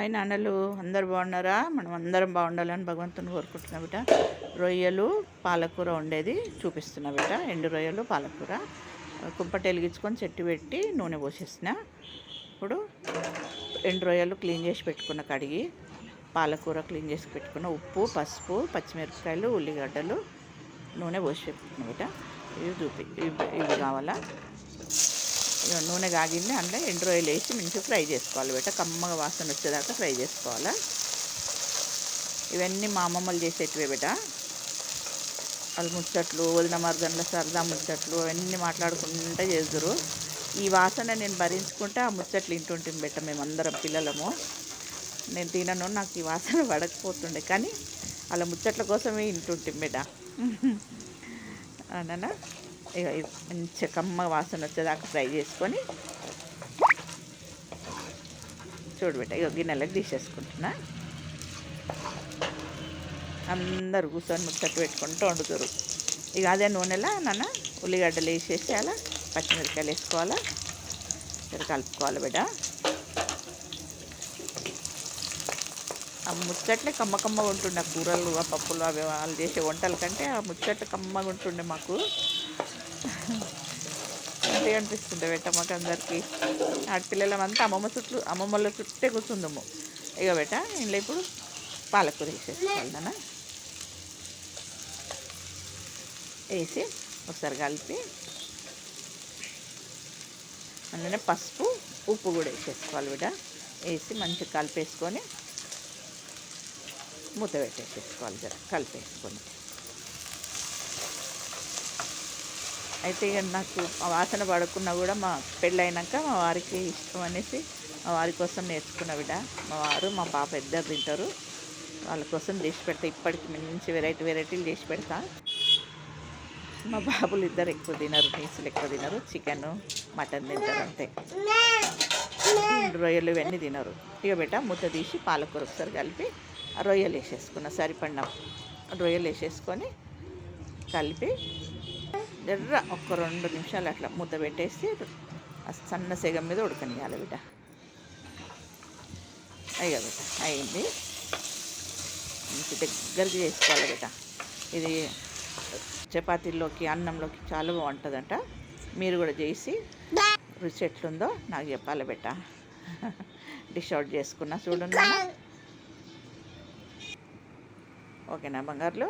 Hi నాన్నలు అందరు బాగున్నారా? మనం అందరం బాగుండాలని భగవంతుని కోరుకుంటున్నా బిడ్డ. రొయ్యలు పాలకూర ఉండేది చూపిస్తున్నా బిడ్డ. ఎండు రొయ్యలు పాలకూర. కుంపట వెలిగించుకొని చెట్టు పెట్టి నూనె పోసేసిన. ఇప్పుడు ఎండు రొయ్యలు క్లీన్ చేసి పెట్టుకున్న కడిగి పాలకూర క్లీన్ చేసి పెట్టుకున్న ఉప్పు పసుపు పచ్చిమిరపకాయలు ఉల్లిగడ్డలు నూనె పోసి పెట్టుకున్న బిడ్డ. ఇవి చూపి ఇవి ఇవి కావాలా? నూనె కాగింది అందులో ఎండు రొయ్యలు వేసి మంచిగా ఫ్రై చేసుకోవాలి. బెట్ట కమ్మగా వాసన వచ్చేదాకా ఫ్రై చేసుకోవాలా? ఇవన్నీ మా అమ్మమ్మలు చేసేటివే బెట వాళ్ళు ముచ్చట్లు వదిన మరదన్ల సరదా ముచ్చట్లు అవన్నీ మాట్లాడుకుంటూ చేద్దరు ఈ వాసన నేను భరించుకుంటే ఆ ముచ్చట్లు ఇంటుంటుంది బెట్ట మేమందరం పిల్లలము. నేను తినను నాకు ఈ వాసన పడకపోతుండే కానీ వాళ్ళ ముచ్చట్ల కోసమే ఇంటుంటుంది బిడ్డ అన్న ఇక మంచిగా కమ్మ వాసన వచ్చేదాకా ఫ్రై చేసుకొని చూడబెట్ట ఇక గిన్నెలకు తీసేసుకుంటున్నా. అందరు కూర్చొని ముచ్చట్టు పెట్టుకుంటూ వండుతారు. ఇక అదే నూనెలో నాన్న? ఉల్లిగడ్డలు వేసేసి అలా పచ్చిమిరపకాయలు వేసుకోవాలా? ఇక్కడ కలుపుకోవాలి బిడ్డ. ఆ ముచ్చట్లే కమ్మ కమ్మగా ఉంటుండే కూరలు ఆ పప్పులు అవి వాళ్ళు చేసే వంటల కంటే ఆ ముచ్చట్లు కమ్మగా ఉంటుండే మాకు. అంటే అనిపిస్తుంది బెట్ట మాకు అందరికీ. ఆడపిల్లలమంతా అమ్మమ్మ చుట్టూ అమ్మమ్మల చుట్టే కూర్చుందము. ఇక బెట్ట ఇంట్లో ఇప్పుడు పాలకూర వేసేసుకోవాలి నాన్న వేసి ఒకసారి కలిపి అందులోనే పసుపు ఉప్పు కూడా వేసేసుకోవాలి బిడ్డ. వేసి మంచిగా కలిపేసుకొని మూత పెట్టేసేసుకోవాలి జర కలిపేసుకొని. అయితే ఇక నాకు ఆ వాసన పడకుండా కూడా మా పెళ్ళైనాక మా వారికి ఇష్టం అనేసి మా వారి కోసం నేర్చుకున్న బిడ్డ. మా వారు మా పాప ఇద్దరు తింటారు. వాళ్ళ కోసం చేసి పెడతా. ఇప్పటికి మంచి వెరైటీ వెరైటీలు చేసి పెడతా. మా బాబులు ఇద్దరు ఎక్కువ తినరు నీసులు ఎక్కువ తినరు. చికెన్ మటన్ తింటారు అంతే. రొయ్యలు ఇవన్నీ తినరు. ఇక బిడ్డ ముద్ద తీసి పాలకూర ఒకసారి కలిపి రొయ్యలు వేసేసుకున్నా సరిపడిన రొయ్యలు వేసేసుకొని కలిపి ఎర్ర ఒక రెండు నిమిషాలు అట్లా ముద్ద పెట్టేసి సన్న సెగం మీద ఉడకనియాలి బిడ్డ. అయ్యా బిడ్డ అయింది. మంచి దగ్గరికి చేసుకోవాలి బిడ్డ. ఇది చపాతీల్లోకి అన్నంలోకి చాలా బాగుంటుందంట. మీరు కూడా చేసి రుచి ఎట్లుందో నాకు చెప్పాలి బిడ్డ. డిష్ అవుట్ చేసుకున్నా చూడండి ఓకేనా బంగారులో?